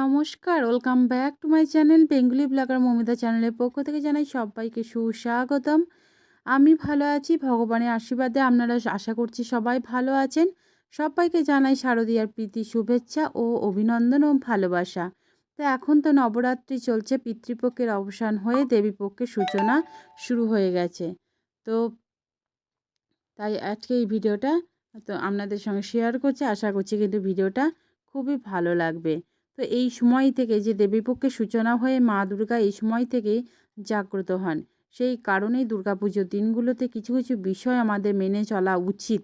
নমস্কার, welcome back to my channel Bengali blogger Mamita চ্যানেলের পক্ষ থেকে জানাই সবাইকে সুস্বাগতম। আমি ভালো আছি, ভগবানের আশীর্বাদে আপনারা আশা করছি সবাই ভালো আছেন। সবাইকে জানাই শারদীয়ার প্রীতি, শুভেচ্ছা ও অভিনন্দন ও ভালোবাসা। তো এখন তো নবরাত্রি চলছে, পিতৃপক্ষের অবসান হয়ে দেবীপক্ষের সূচনা শুরু হয়ে গেছে। তো তাই আজকে এই ভিডিওটা তো আপনাদের সঙ্গে শেয়ার করছি। আশা করছি কিন্তু ভিডিওটা খুবই ভালো লাগবে। তো এই সময় থেকে যে দেবীপক্ষের সূচনা হয়ে মা দুর্গা এই সময় থেকেই জাগ্রত হন, সেই কারণেই দুর্গাপুজোর দিনগুলোতে কিছু কিছু বিষয় আমাদের মেনে চলা উচিত।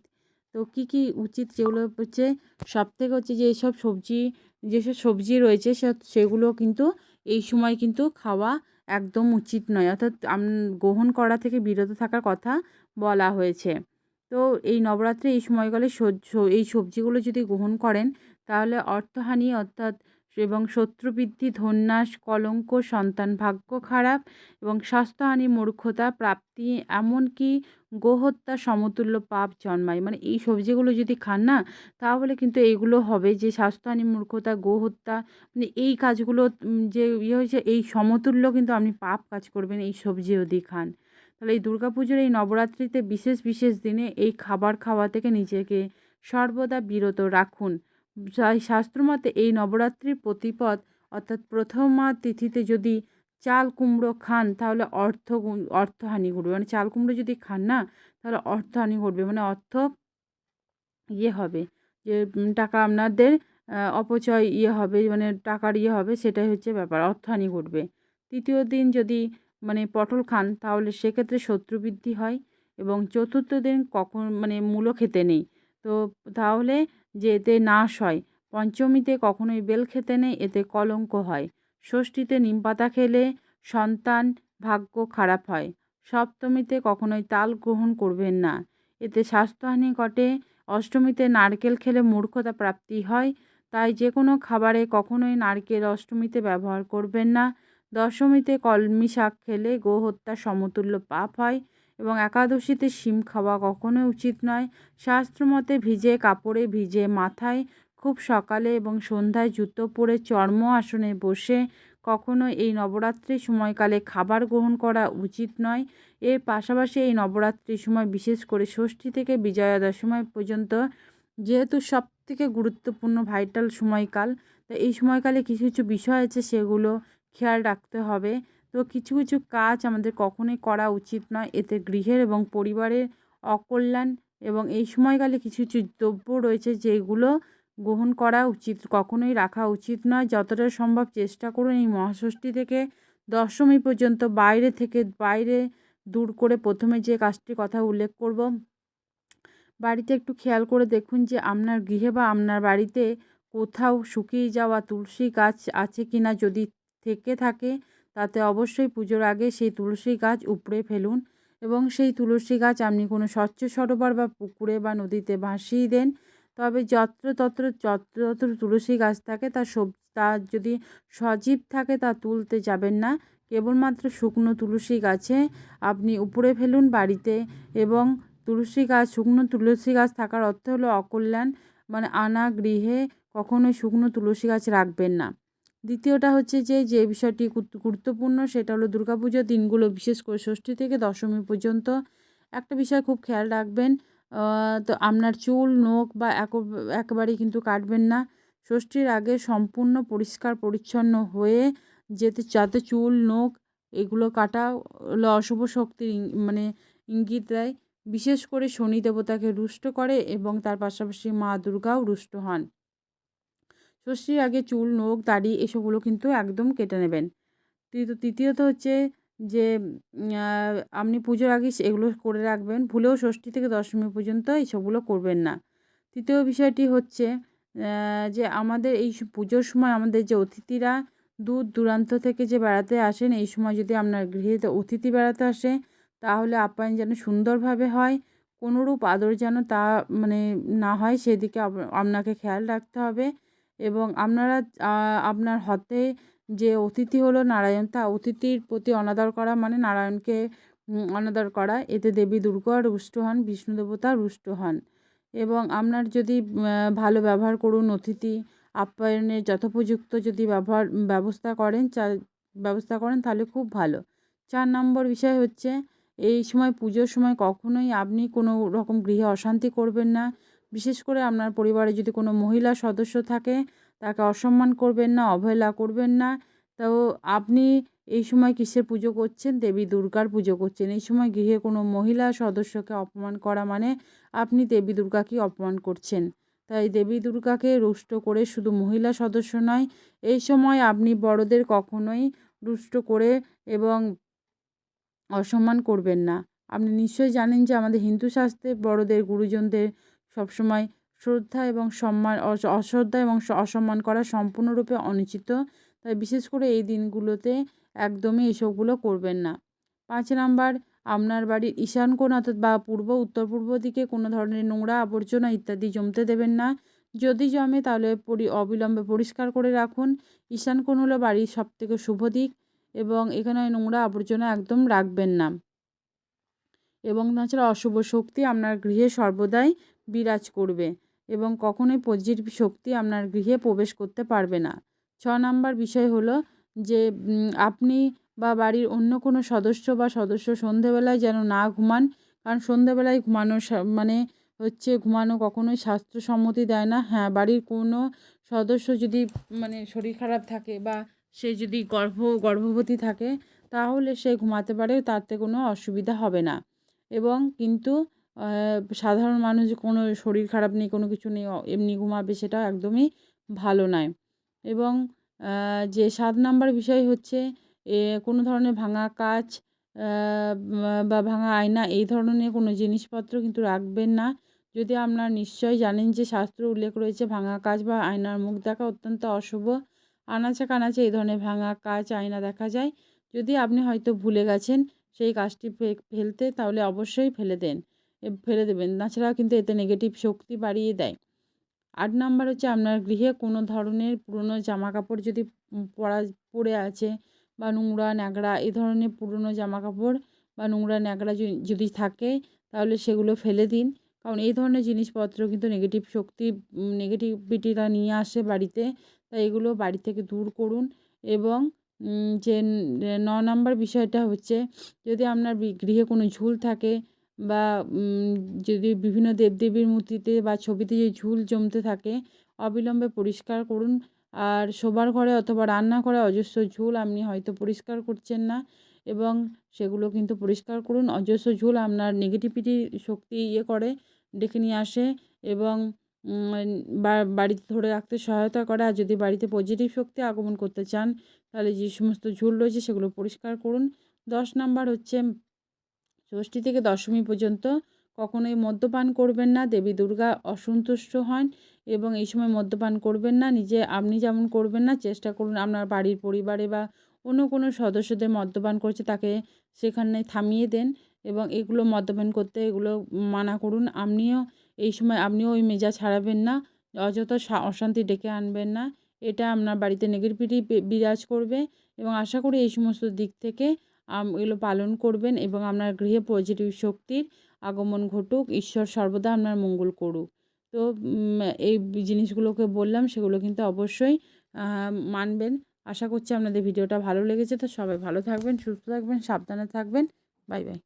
তো কি কি উচিত যেগুলো হচ্ছে সব থেকে হচ্ছে যে এইসব সবজি, যেসব সবজি রয়েছে সেগুলো কিন্তু এই সময় কিন্তু খাওয়া একদম উচিত নয়। অর্থাৎ গ্রহণ করা থেকে বিরত থাকার কথা বলা হয়েছে। তো এই নবরাত্রি এই সময়কালে এই সবজিগুলো যদি গ্রহণ করেন, তাহলে অর্থহানি অর্থাৎ এবং শত্রুবৃদ্ধি ধন্যাস কলঙ্ক সন্তান ভাগ্য খারাপ এবং স্বাস্থ্যহানি, মূর্খতা, প্রাপ্তি, এমনকি গোহত্যা, সমতুল্য পাপ জন্মায়। মানে এই সবজিগুলো যদি খান না, তাহলে কিন্তু এইগুলো হবে যে স্বাস্থ্যহানি, মূর্খতা, গোহত্যা মানে এই কাজগুলো যে ইয়ে হয়েছে, এই সমতুল্য কিন্তু আপনি পাপ কাজ করবেন এই সবজি যদি খান। তাহলে এই দুর্গাপুজোর এই নবরাত্রিতে বিশেষ বিশেষ দিনে এই খাবার খাওয়া থেকে নিজেকে সর্বদা বিরত রাখুন। শাস্ত্রমতে এই নবরাত্রির প্রতিপদ অর্থাৎ প্রথমা তিথিতে যদি চাল কুমড়ো খান, তাহলে অর্থ অর্থহানি ঘটবে। মানে চাল কুমড়ো যদি খান না, তাহলে অর্থহানি ঘটবে। মানে অর্থ ইয়ে হবে যে টাকা আপনাদের অপচয় ইয়ে হবে মানে টাকার ইয়ে হবে, সেটাই হচ্ছে ব্যাপার, অর্থহানি ঘটবে। তৃতীয় দিন যদি মানে পটল খান, তাহলে সেক্ষেত্রে শত্রুবৃদ্ধি হয় এবং চতুর্থ দিন কখন মানে মূলো খেতে নেই। তো তাহলে যে এতে নাশ হয়। পঞ্চমীতে কখনোই বেল খেতে নেই, এতে কলঙ্ক হয়। ষষ্ঠীতে নিম পাতা খেলে সন্তান ভাগ্য খারাপ হয়। সপ্তমীতে কখনোই তাল গ্রহণ করবেন না। এতে স্বাস্থ্যহানি ঘটে। অষ্টমীতে নারকেল খেলে মূর্খতা প্রাপ্তি হয়। তাই যে কোনো খাবারে কখনোই নারকেল অষ্টমীতে ব্যবহার করবেন না। দশমীতে কলমি শাক খেলে গো হত্যা সমতুল্য পাপ হয়। এবং একাদশীতে শিম খাওয়া কখনোই উচিত নয়। শাস্ত্রমতে ভিজে কাপড়ে ভিজে মাথায় খুব সকালে এবং সন্ধ্যায় জুতো পরে চর্ম আসনে বসে কখনো এই নবরাত্রির সময়কালে খাবার গ্রহণ করা উচিত নয়। এর পাশাপাশি এই নবরাত্রির সময় বিশেষ করে ষষ্ঠী থেকে বিজয়া দশমী পর্যন্ত যেহেতু সব থেকে গুরুত্বপূর্ণ ভাইটাল সময়কাল তো এই সময়কালে কিছু কিছু বিষয় আছে সেগুলো খেয়াল রাখতে হবে। তো কিছু কিছু কাজ আমাদের কখনোই করা উচিত নয়। এতে গৃহের এবং পরিবারের অকল্যাণ এবং এই সময়কালে কিছু কিছু দ্রব্য রয়েছে যেগুলো গ্রহণ করা উচিত, কখনোই রাখা উচিত নয়। যতটা সম্ভব চেষ্টা করুন এই মহাষষ্ঠী থেকে দশমী পর্যন্ত বাইরে থেকে বাইরে দূর করে প্রথমে যে কাজটির কথা উল্লেখ করব। বাড়িতে একটু খেয়াল করে দেখুন যে আপনার গৃহে বা আপনার বাড়িতে কোথাও শুকিয়ে যাওয়া তুলসী গাছ আছে কি না যদি থেকে থাকে তাতে অবশ্যই পুজোর আগে সেই তুলসী গাছ উপড়ে ফেলুন এবং সেই তুলসী গাছ আপনি কোনো স্বচ্ছ সরোবর বা পুকুরে বা নদীতে ভাসিয়ে দেন। তবে যত্র তত্র যত্র তত্র তুলসী গাছ থাকে তার সব তার যদি সজীব থাকে, তা তুলতে যাবেন না। কেবলমাত্র শুকনো তুলসী গাছে আপনি উপরে ফেলুন বাড়িতে এবং তুলসী গাছ শুকনো তুলসী গাছ থাকার অর্থ হলো অকল্যাণ। মানে আনা গৃহে কখনোই শুকনো তুলসী গাছ রাখবেন না। দ্বিতীয়টা হচ্ছে যে যে বিষয়টি গুরুত্বপূর্ণ সেটা হলো দুর্গাপুজোর দিনগুলো বিশেষ করে ষষ্ঠী থেকে দশমী পর্যন্ত। একটা বিষয় খুব খেয়াল রাখবেন তো আপনার চুল, নখ বা একেবারেই কিন্তু কাটবেন না। ষষ্ঠীর আগে সম্পূর্ণ পরিষ্কার, পরিচ্ছন্ন হয়ে যেতে, যাতে চুল, নখ এগুলো কাটা অশুভ শক্তির মানে ইঙ্গিত দেয়। বিশেষ করে শনি দেবতাকে রুষ্ট করে এবং তার পাশাপাশি মা দুর্গাও রুষ্ট হন। ষষ্ঠীর আগে চুল, নখ, দাড়ি এসবগুলো কিন্তু একদম কেটে নেবেন। তৃতীয়ত হচ্ছে যে আপনি পুজোর আগে এগুলো করে রাখবেন। ভুলেও ষষ্ঠী থেকে দশমী পর্যন্ত এইসবগুলো করবেন না। তৃতীয় বিষয়টি হচ্ছে যে আমাদের এই পুজোর সময় আমাদের যে অতিথিরা দূর দূরান্ত থেকে যে বেড়াতে আসেন, এই সময় যদি আপনার গৃহে অতিথি বেড়াতে আসে, তাহলে আপ্যায়ন যেন সুন্দরভাবে হয়। কোনোরূপ আদর যেন তা মানে না হয়, সেদিকে আপনাকে খেয়াল রাখতে হবে। এবং আপনারা আপনার হাতে যে অতিথি হলো নারায়ণ, তা অতিথির প্রতি অনাদর করা মানে নারায়ণকে অনাদর করা। এতে দেবী দুর্গা রুষ্ট হন, বিষ্ণু দেবতা রুষ্ট হন। এবং আপনার যদি ভালো ব্যবহার করুন অতিথি আপ্যায়নের যথোপযুক্ত যদি ব্যবহার, ব্যবস্থা করেন, চা, ব্যবস্থা করেন, তাহলে খুব ভালো। চার নম্বর বিষয় হচ্ছে, এই সময় পুজোর সময় কখনোই আপনি কোনো রকম গৃহে অশান্তি করবেন না। বিশেষ করে আপনার পরিবারে যদি কোনো মহিলা সদস্য থাকে, তাকে অসম্মান করবেন না, অবহেলা করবেন না। তো আপনি এই সময় কিসের পুজো করছেন? দেবী দুর্গার পুজো করছেন। এই সময় গৃহে কোনো মহিলা সদস্যকে অপমান করা মানে আপনি দেবী দুর্গাকেই অপমান করছেন। তাই দেবী দুর্গাকে রুষ্ট করে শুধু মহিলা সদস্য নয়, এই সময় আপনি বড়দের কখনোই রুষ্ট করে এবং অসম্মান করবেন না। আপনি নিশ্চয়ই জানেন যে আমাদের হিন্দু শাস্ত্রে বড়দের, গুরুজনদের সবসময় শ্রদ্ধা এবং সম্মান অশ্রদ্ধা এবং অসম্মান করা সম্পূর্ণরূপে অনুচিত তাই বিশেষ করে এই দিনগুলোতে একদমই এসবগুলো করবেন না। পাঁচ নাম্বার, আপনার বাড়ির ঈশান কোণ অর্থাৎ বা পূর্ব, উত্তর পূর্ব দিকে কোনো ধরনের নোংরা আবর্জনা ইত্যাদি জমতে দেবেন না। যদি জমে তাহলে পরি, অবিলম্বে পরিষ্কার করে রাখুন। ঈশান কোণ হলো বাড়ির সবথেকে শুভ দিক এবং এখানে নোংরা আবর্জনা একদম রাখবেন না। এবং তাছাড়া অশুভ শক্তি আপনার গৃহে সর্বদাই বিরাজ করবে এবং কখনোই পজিটিভ শক্তি আপনার গৃহে প্রবেশ করতে পারবে না। ছ নাম্বার বিষয় হলো যে আপনি বা বাড়ির অন্য কোনো সদস্য বা সদস্য সন্ধেবেলায় যেন না ঘুমান, কারণ সন্ধেবেলায় ঘুমানো মানে হচ্ছে ঘুমানো কখনোই স্বাস্থ্যসম্মতি দেয় না। হ্যাঁ বাড়ির কোনো সদস্য যদি মানে শরীর খারাপ থাকে বা সে যদি গর্ভ, গর্ভবতী থাকে, তাহলে সে ঘুমাতে পারে, তাতে কোনো অসুবিধা হবে না। এবং কিন্তু সাধারণ মানুষ কোনো শরীর খারাপ নেই, কোনো কিছু নেই এমনি ঘুমাবে সেটা একদমই ভালো নয়। এবং যে সাত নাম্বার বিষয় হচ্ছে, এ, কোনো ধরনের ভাঙা কাচ বা ভাঙা আয়না, এই ধরনের কোনো জিনিসপত্র কিন্তু রাখবেন না। যদি আপনারা নিশ্চয়ই জানেন যে শাস্ত্র উল্লেখ রয়েছে, ভাঙা কাচ বা আয়নার মুখ দেখা অত্যন্ত অশুভ। আনাচে কানাচে এই ধরনের ভাঙা কাচ আয়না দেখা যায়। যদি আপনি হয়তো ভুলে গেছেন সেই কাজটি ফেলতে, তাহলে অবশ্যই ফেলে দেন। ফেলে দেবেন। তাছাড়া কিন্তু এতে নেগেটিভ শক্তি বাড়িয়ে দেয়। আট নাম্বার হচ্ছে আপনার গৃহে কোনো ধরনের পুরনো জামা কাপড় যদি পরা পড়ে আছে বা নোংরা, ন্যাকড়া এই ধরনের পুরনো জামা কাপড় বা নোংরা, ন্যাকড়া যদি থাকে তাহলে সেগুলো ফেলে দিন। কারণ এই ধরনের জিনিসপত্র কিন্তু নেগেটিভ শক্তি নেগেটিভিটিটা নিয়ে আসে বাড়িতে। তাই এগুলো বাড়ি থেকে দূর করুন এবং যে ন নম্বর বিষয়টা হচ্ছে, যদি আপনার গৃহে কোনো ঝুল থাকে বা যদি বিভিন্ন দেবদেবীর মূর্তিতে বা ছবিতে যে ঝুল জমতে থাকে, অবিলম্বে পরিষ্কার করুন। আর শোবার ঘরে অথবা রান্না রান্নাঘরে অজস্র ঝুল আপনি হয়তো পরিষ্কার করছেন না এবং সেগুলো কিন্তু পরিষ্কার করুন। অজস্র ঝুল আপনার নেগেটিভিটি শক্তি ইয়ে করে, ডেকে নিয়ে আসে এবং বাড়িতে ধরে রাখতে সহায়তা করে। আর যদি বাড়িতে পজিটিভ শক্তি আগমন করতে চান, তাহলে যে সমস্ত ঝুল রয়েছে সেগুলো পরিষ্কার করুন। দশ নাম্বার হচ্ছে ষষ্ঠী থেকে দশমী পর্যন্ত কখনোই মদ্যপান করবেন না, দেবী দুর্গা অসন্তুষ্ট হন এবং এই সময় মদ্যপান করবেন না, নিজে আপনি যেমন করবেন না, চেষ্টা করুন আপনার বাড়ির পরিবারে বা অন্য কোনো সদস্যদের মদ্যপান করছে তাকে সেখানে থামিয়ে দেন এবং এগুলো মদ্যপান করতে এগুলো মানা করুন। আপনিও এই সময় আপনিও ওই মেজা ছাড়াবেন না, অযথা অশান্তি ডেকে আনবেন না। এটা আপনার বাড়িতে নেগেটিভিটি বিরাজ করবে এবং আশা করি এই সমস্ত দিক থেকে এগুলো পালন করবেন এবং আপনার গৃহে পজিটিভ শক্তির আগমন ঘটুক, ঈশ্বর সর্বদা আপনার মঙ্গল করুক। তো এই জিনিসগুলোকে বললাম, সেগুলো কিন্তু অবশ্যই মানবেন। আশা করছি আপনাদের ভিডিওটা ভালো লেগেছে। তো সবাই ভালো থাকবেন, সুস্থ থাকবেন, সাবধানে থাকবেন। Bye bye.